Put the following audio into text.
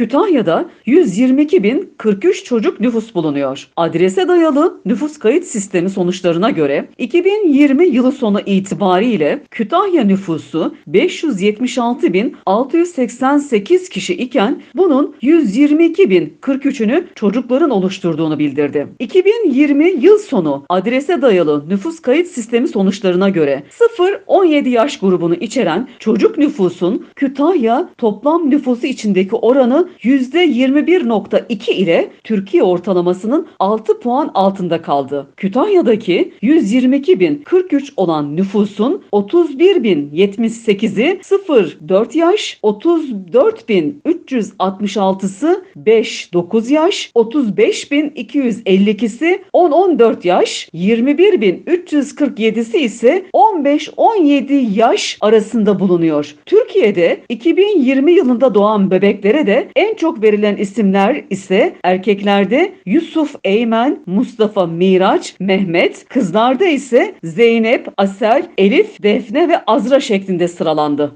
Kütahya'da 122.043 çocuk nüfus bulunuyor. Adrese dayalı nüfus kayıt sistemi sonuçlarına göre 2020 yılı sonu itibariyle Kütahya nüfusu 576.688 kişi iken bunun 122.043'ünü çocukların oluşturduğunu bildirdi. 2020 yıl sonu adrese dayalı nüfus kayıt sistemi sonuçlarına göre 0-17 yaş grubunu içeren çocuk nüfusun Kütahya toplam nüfusu içindeki oranı %21.2 ile Türkiye ortalamasının 6 puan altında kaldı. Kütahya'daki 122.043 olan nüfusun 31.078'i 0-4 yaş, 34.366'sı 5-9 yaş, 35.252'si 10-14 yaş, 21.347'si ise 15-17 yaş arasında bulunuyor. Türkiye'de 2020 yılında doğan bebeklere de en çok verilen isimler ise erkeklerde Yusuf Eymen, Mustafa Miraç, Mehmet, kızlarda ise Zeynep, Asel, Elif, Defne ve Azra şeklinde sıralandı.